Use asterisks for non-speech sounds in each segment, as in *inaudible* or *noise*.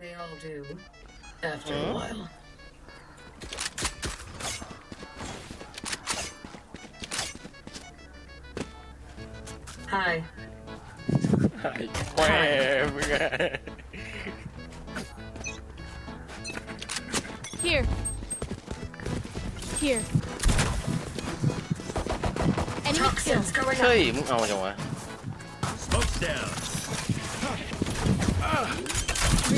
They all do. After a Huh? while. Hi. ไอ้แม่มึงอะ *laughs* Here. Here. Enemy kill. Toxins going เฮ้ up. ยมึงเอาจังวะ Smoke's down. *laughs*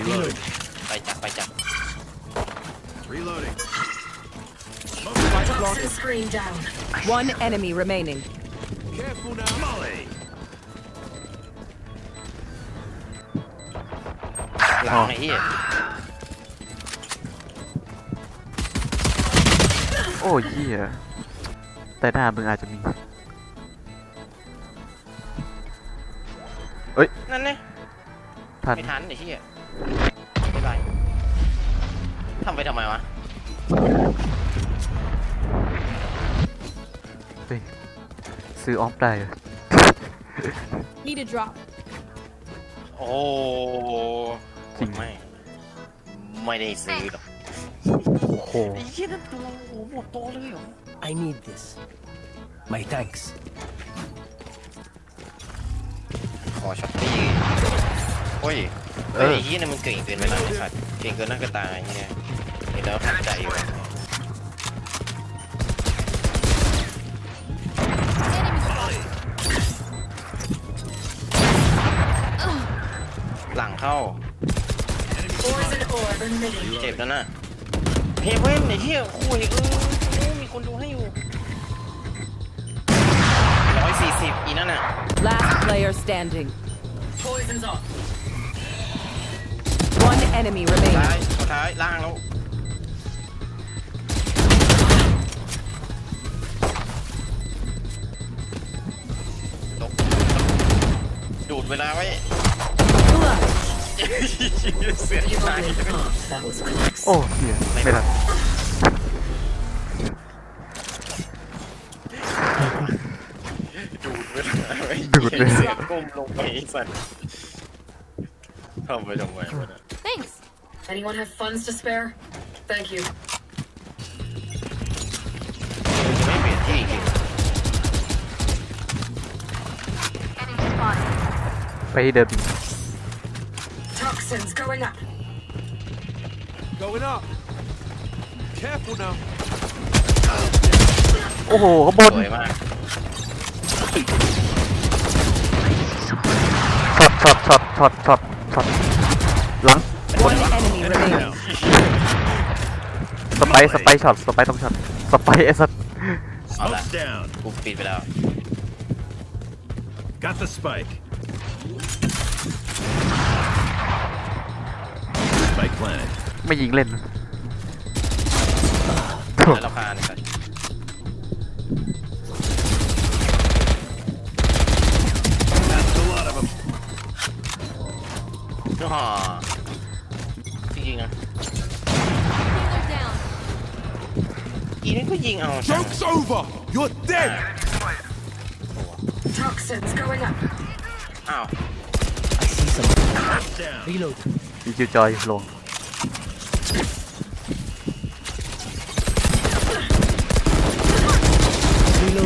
Reloading. ไปจับไปจับ Reloading. Toxin screen down. One enemy remaining. Careful now. Molly. หลังไอ้เหี้ยโอ้ยเหี้ยแต่หน้ามึงอาจจะมี นั่นไงทันไม่ทันไอ้เหี้ยไม่เป็นไร ทำไปทำไมวะเฮ้ยซื้อออฟได้เหรอ Need a drop. โอ้ไม่ ไม่ได้ซื้อหรอกโอ้โหไอ้เหี้ยนั่นตัวโอ้โหหมดตัวเลยเหรอ I need this. My thanks. ขอช็อปปี้โอ้ยเอเฮ้ยอไอ้เหี้ยนี่มันเก่งเกินไปแล้วไอ้สัตว์เก่งเกินหน้ากระตายเนี่ยเห็ นแล้วเข้าใจอยู่ Enemy spotted. หลังเข้า Poison orb emitting. เจ็บแล้วนะเฮเว่นไอ้เหี้ยคุยเออโอ้มีคนดูให้อยู่ร้อยสี่สิบอีนั่นน่ะ Last player standing. Poison's off. One enemy ท้า remaining. ยสุดท้ายล่างแล้ว เวลาไว้ เสีย You ใจ only thought that was close. โอ้เหี้ยไม่ทันดูดเวลาไว้ดูดเวลาเสียงก้มลงไปไอ้สัตว์ทำไปทำไมวะเนี่ย Thanks. Anyone have funds to spare? Thank you. ไปที่เดิม Toxins going up. Going up. Careful now. โอ้โหข้างบนสวยมากช็อตช็อตช็อตช็อตช็อตช็อตหลัง One enemy remaining. Down. สไปร์สไปร์ช็อตสไปร์ต้องช็อตสไปร์ไอ้สัส Smoke's down. กูปิดไปแล้ว Got the spike. Spike planted. ไม่ยิงเล่นโถ่แล้วราคาเนี่ยสัตว์ That's a lot of them. อ๋อจริงๆนะ Healer down. อีนี่ก็ยิงเอา Joke's over. You're dead. Toxins going up. อ้าว I see some. Smoke's down. Reload. มีคิวจอยลง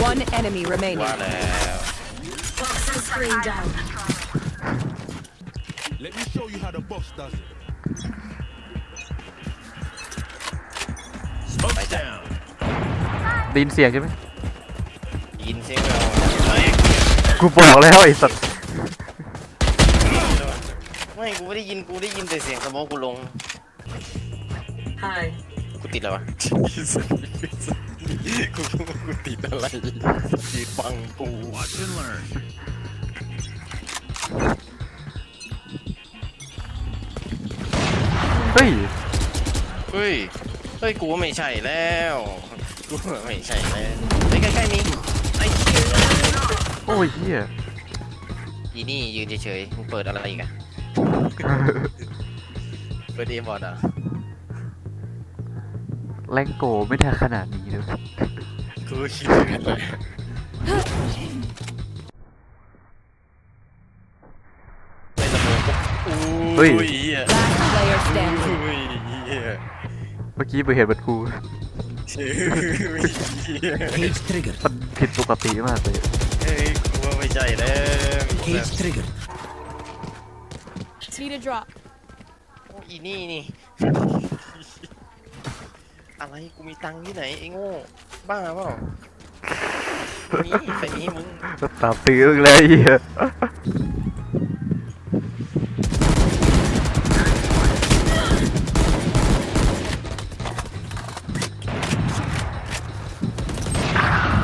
One enemy remaining. ว่าแล้ว Toxin screen down. Let me show you how the boss does it. Smoke's down. ได้ยินเสียงใช่ไหม ยินเสียงเราเฮ้ย กูบอกแล้วไอ้สัส ไม่กูไม่ได้ยินกูได้ยินแต่เสียงสโมองกูลง Hi. กูติดอะไรวะกูกูติดอะไรยืนฟังกู Watch and learn. เฮ้ย เฮ้ย เฮ้ย กูว่าไม่ใช่แล้ว กูว่าไม่ใช่แล้วเฮ้ยใกล้ๆมีไอ้เหี้ยโอ้ยเฮียอีนี่ยืนเฉยๆมึงเปิดอะไรอีกอะ เปิดเอมบอดอะแรงโกไม่ได้ขนาดนี้เลยกูก็คิดเหมือนกันเลยไปสมองปุ๊บอู้ยเหี้ย Last player standing. อุ้ยเหี้ยเมื่อกี้ไปเห็นมันกูเชื่อเหี้ย Cage triggered. มันผิดปกติมากเลยเฮ้ยกูว่าไม่ใช่แล้ว Cage triggered. Need a drop. โอ้อีนี่นี่ อะไรกูมีตังค์ที่ไหนไอ้โง่บ้าเปล่ามีใครมีให้มึงตามตื้อมึงเลยไอ้เฮีย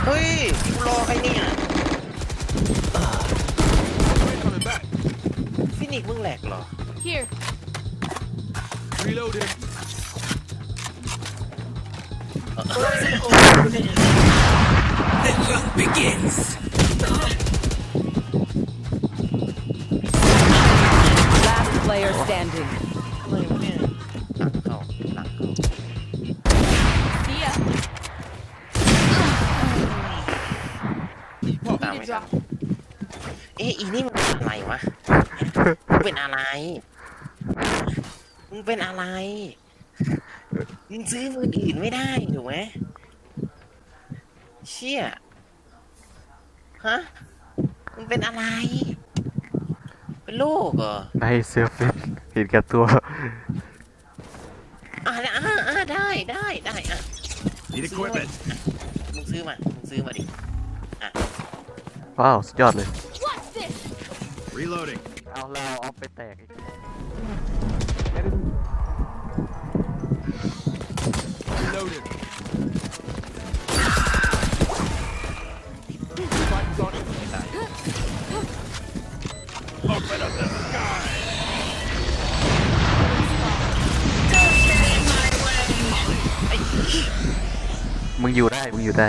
เฮ้ยกูรอใครเนี่ย Coming back. ฟิ นิกซ์มึงแหลกเหรอ Here. Reloading. Horizon overcommitted. Begins. Last player standing. อะไรวะเนี่ยหลังเข้าหลังเข้า See ya. ตาม Need ไม่ a ทัน drop. เอ๊ะอีนี่มันเป็น อะไรวะมึงเป็นอะไร มึงเป็นอะไร มึงซื้อมืออื่นไม่ได้ถูกไหมเชี่ย ฮะ มึงเป็นอะไร เป็นโรคเหรอ ในเสื้อฟิตเห็นกับตัวอ่าอ่าอ่าได้ได้ได้อะ Need equipment. มึงซื้อมา มึงซื้อมาดิ ว้าว สุดยอดเลย What's this? Reloading. เอาเราเอาไปแตกอีก Reloading. Spike's on it. Open up the sky. มึงอยู่ได้ มึงอยู่ได้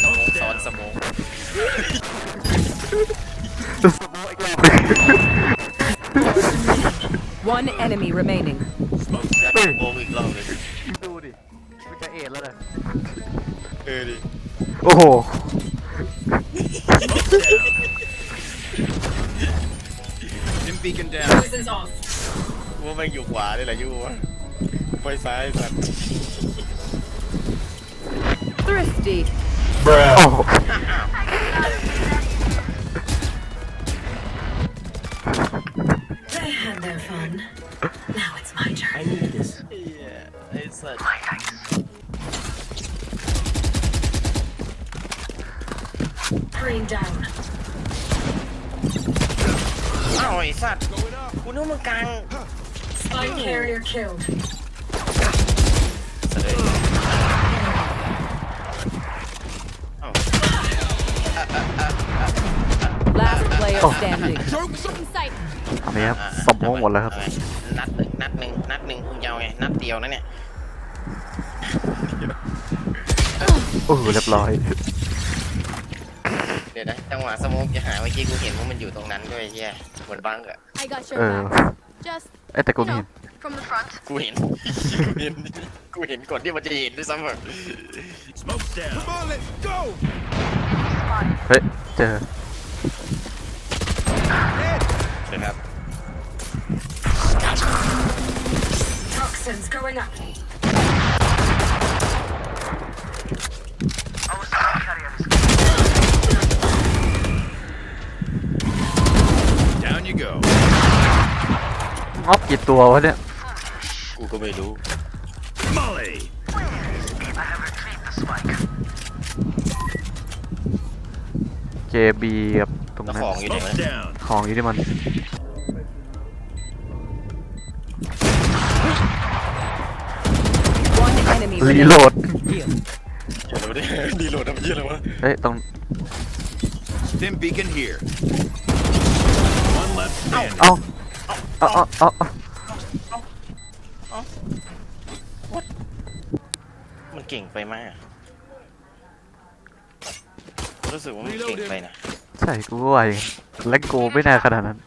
สมองซ้อนสมอง One enemy remaining. อยากสมองอีกรอบเลยดูดิมึงจะเอ็ดแล้วนะเออดิโอ้โห Dim beacon down. Poison's off. ว่าแม่งอยู่ขวาเลยแหละยูวะไปซ้ายสัตว์ สัตว์ Going up. กูนึกว่ามึงกลาง Spike carrier killed. เสด็จอ้าว Last player standing. Jokes on. In sight. ทำไมครับสมองหมดแล้วครับเอาไงนัดหนึ่งนัดหนึ่งนัดหนึ่งคุณยาวไง นัดเดียวนะเนี่ย โอ้โหเรียบร้อย เดี๋ยวนะจังหวะสโมองจะหาเมื่อกี้กูเห็นว่ามันอยู่ตรงนั้นด้วยไอ้เฮีย เหมือนบังอะ I got เอ your อ back. Just, เอ้ยแต่กู you ไม่ know, เห็น from the front. กูเห็น กูเห็น กูเห็นก่อนที่มันจะเห็นด้วยซ้ำแบบ Smoke's down. Come on, let's go. เฮ้ยเจอนะครับ Toxins going up. Down you go. งอบกี่ตัววะเนี่ย กูก็ไม่รู้ Molly. เจบีกับตรงแล้วนั้นของอยู่ไหนวะ Smoke's down. ของอยู่ที่มัน One enemy รี remaining. โหลด Here. เดี๋ยวเราได้ ดีโหลดทำเยี่ยอะไรวะเฮ้ยตรง Stim beacon here. One left standing. เอ้าอ๋ออ๋ออ๋อมันเก่งไปมากรู้สึกว่ามันเก่งไปนะใช่กูก็ว่าอย่างนั้นและโกไม่น่าขนาดนั้น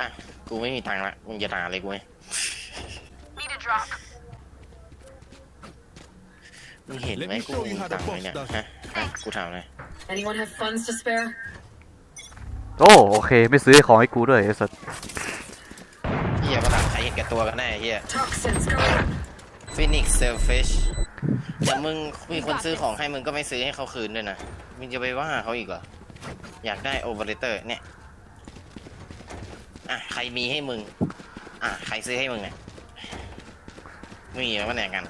อะกูไม่มีตังค์ละมึงจะด่าอะไรกูไหม Need a drop. มึงเห็นไหม Let me กู show มี you how ตัง the ค์ไหม boss เนี่ย does ฮะฮะกูถามเลย Anyone have funds to spare? โอ้โอเค ไม่ซื้อของให้กูด้วยไอ้สัสเฮียประหลาดใครเห็นแก่ตัวกันแน่เฮีย Toxins going up. ฟินิกซ์เซลฟิชแต่มึงมีคนซื้อของให้มึงก็ไม่ซื้อให้เขาคืนด้วยนะ มึงจะไปว่าเขาอีกเหรอ อยากได้โอเวอร์เตอร์เนี่ย อะ ใครมีให้มึง อะ ใครซื้อให้มึงเนี่ยไม่มีแล้วมันแหนกัน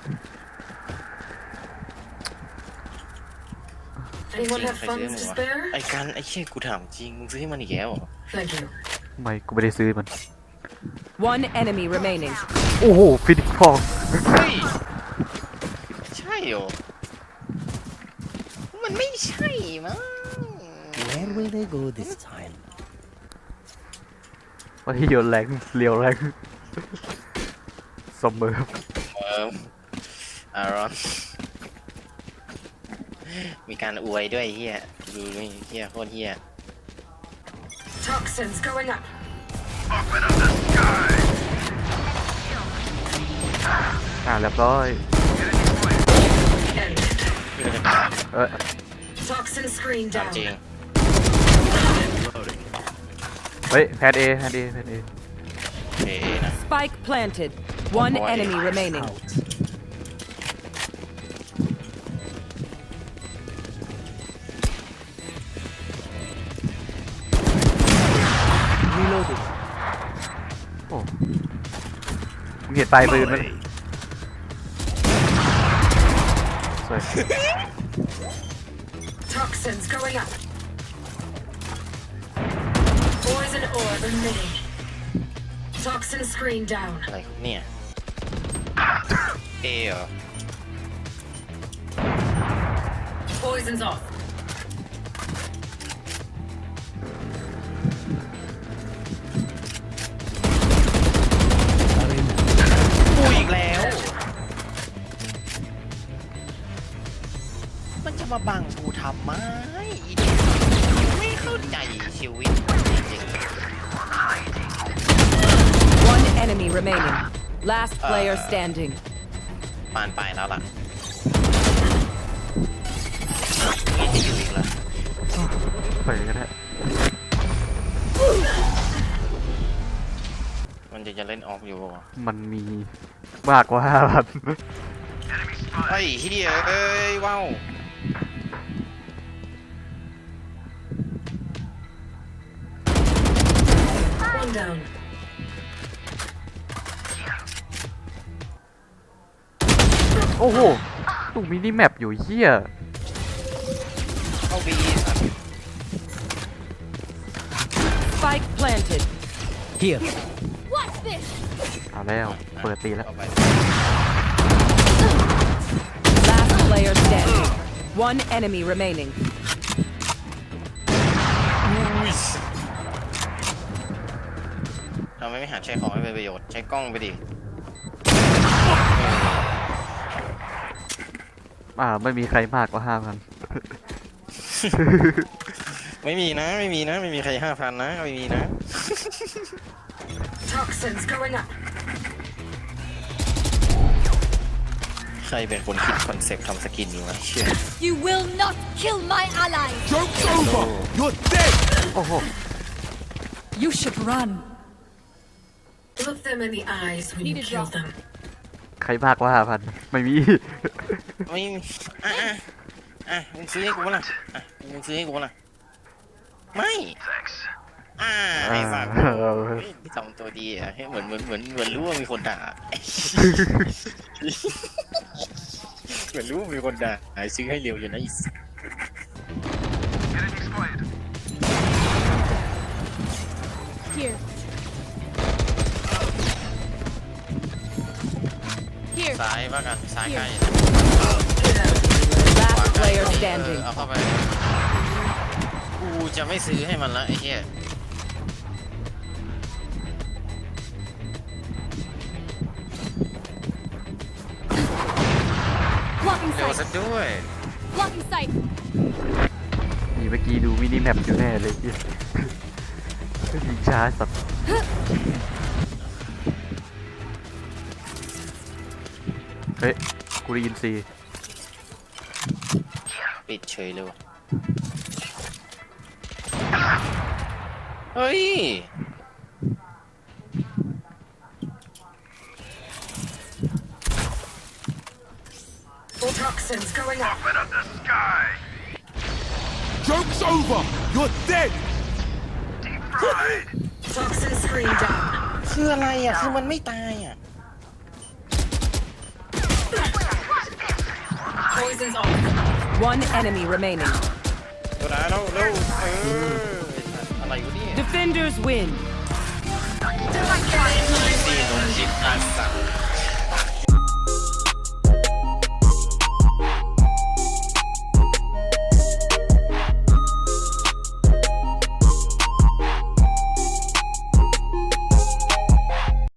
Anyone จริง have ใครซื้อ funds ให้มึ to งวะ spare? ไอ้กันไอ้เชี่ยกูถามจริง มึงซื้อให้มันอีกแล้วเหรอ Thank you. ไม่กูไม่ได้ซื้อมัน One enemy remaining. โอ้โหฟินิกฟอง เฮ้ย ใช่เหรอ มันไม่ใช่มั้ง Where will they go this time? ว่าที่โยนแรงเลียวแรงเสมอเอออารอน มีการอวยด้วยเฮียดูนี่เฮียโคตรเฮีย Toxins going up. อ่าเรียบร้อย End. เออ Toxin screen ถาม down. จริง Loading. เฮ้ยแพนเอแพนเอแพนเอเอนะ Spike planted. One boy. enemy remaining. ปลายปืนมัน Molly. สวย *laughs* Toxins going up. Poison orb emitting. Toxin screen down. อะไรเนี่ย เอเหรอ *laughs* Poison's off. มันจะมาบังกูทำไมอีเด็กไม่เข้าใจชีวิตจริง One enemy remaining. Last player standing. ๆปานไปแล้วล่ะนี่จะอยู่อีกแล้วไปก็ได้มันจะจะเล่นออฟอยู่ปะวะมันมีมากกว่าห้าพันไอ้เฮียเอ้ยว้าว down. โอ้โหตู้มินิแมปอยู่เฮีย เข้าบีสัตว์ Spike planted. Here. What's this? เอาแล้ว เปิดตีแล้ว เข้าไป Last player standing. One enemy remaining. เราไม่ไม่หาใช้ของให้เป็นประโยชน์ ใช้กล้องไปดิอ่าไม่มีใครมากกว่าห้าพันไม่มีนะ ไม่มีนะ ไม่มีใครห้าพันนะ ไม่มีนะ Toxins going up. ใครเป็นคนคิดคอนเซ็ปต์ทำสกินนี้วะเชื่อ You will not kill my ally. Joke's over. You're dead. โอ้โห You should run. Look them in the eyes when you Need a kill drop. them. ใครมากกว่าห้าพันไม่มี ไม่มีอะอะอะมึงซื้อให้กูปะล่ะอะมึงซื้อให้กูปะล่ะไม่อ่าให้ฝากกูเฮ้ยทำตัวดีอะเฮ้ยเหมือนเหมือนเหมือนเหมือนรู้ว่ามีคนด่าเหมือนรู้ว่ามีคนด่าหายซื้อให้เร็วอยู่นะอีส Here. Here. ซ้ายว่ากันซ้ายใกล้ Last player เออ standing. เอาเข้าไปโกูจะไม่ซื้อให้มันละไอ้เหี้ย Blocking เร็ว sight. ซะด้วย Blocking sight. นี่เมื่อกี้ดูมินิแมปอยู่แน่เลยเหี้ยยิงช้าสัตว์ เฮ้ย กูได้ยินซีปิดเฉยเลยวะเฮ้ย All toxins going up. Joke's over! You're dead! Toxin screen down. คืออะไรอะ คือมันไม่ตายอะ Poison's off. One enemy remaining. But I don't know. I Defenders win.